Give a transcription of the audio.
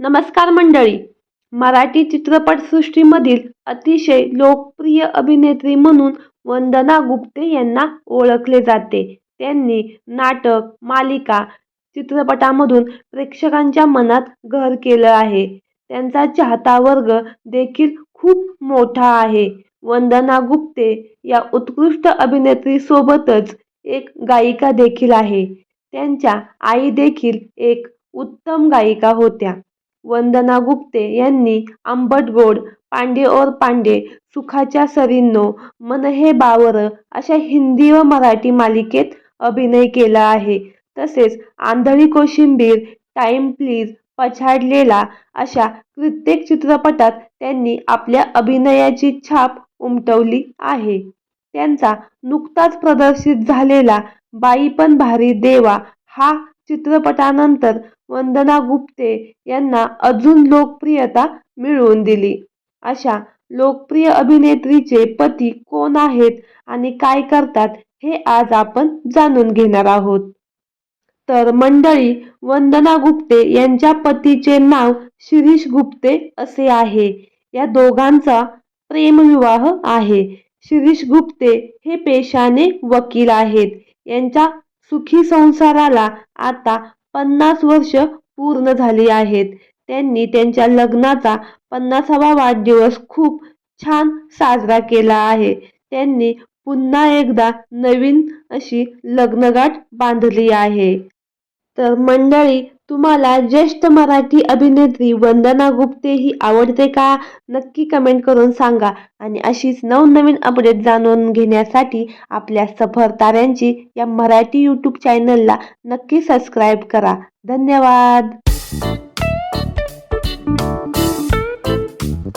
नमस्कार मंडळी. मराठी चित्रपटसृष्टीमधील अतिशय लोकप्रिय अभिनेत्री म्हणून वंदना गुप्ते यांना ओळखले जाते. त्यांनी नाटक मालिका चित्रपटामधून प्रेक्षकांच्या मनात घर केलं आहे. त्यांचा चाहता वर्ग देखील खूप मोठा आहे. वंदना गुप्ते या उत्कृष्ट अभिनेत्रीसोबतच एक गायिका देखील आहे. त्यांच्या आई देखील एक उत्तम गायिका होत्या. वंदना गुप्ते यांनी आंबट गोड पांडे और पांडे सुखाच्या सरींनो मन हे बावर अशा हिंदी व मराठी मालिकेत अभिनय केला आहे. तसेच आंधळी कोशिंबीर टाईम प्लीज पछाडलेला अशा कित्येक चित्रपटात त्यांनी आपल्या अभिनयाची छाप उमटवली आहे. त्यांचा नुकताच प्रदर्शित झालेला बाई पण भारी देवा हा चित्रपटानंतर वंदना गुप्ते यांना अजून लोकप्रियता मिळवून दिली. अशा लोकप्रिय अभिनेत्रीचे पती कोण आहेत आणि काय करतात हे आज आपण जाणून घेणार आहोत. तर मंडळी वंदना गुप्ते यांच्या पतीचे नाव शिरीष गुप्ते असे आहे. या दोघांचा प्रेमविवाह आहे. शिरीष गुप्ते हे पेशाने वकील आहेत. यांच्या सुखी संसाराला आता पन्नास वर्ष पूर्ण झाली आहेत. त्यांनी त्यांच्या लग्नाचा पन्नासावा वाढदिवस खूप छान साजरा केला आहे. त्यांनी पुन्हा एकदा नवीन अशी लग्नगाठ बांधली आहे. तर मंडळी तुम्हाला ज्येष्ठ मराठी अभिनेत्री वंदना गुप्ते ही आवडते का? नक्की कमेंट करून सांगा. आणि अशीच नवनवीन अपडेट जाणून घेण्यासाठी आपल्या सफर ताऱ्यांची या मराठी यूट्यूब चॅनलला नक्की सबस्क्राईब करा. धन्यवाद!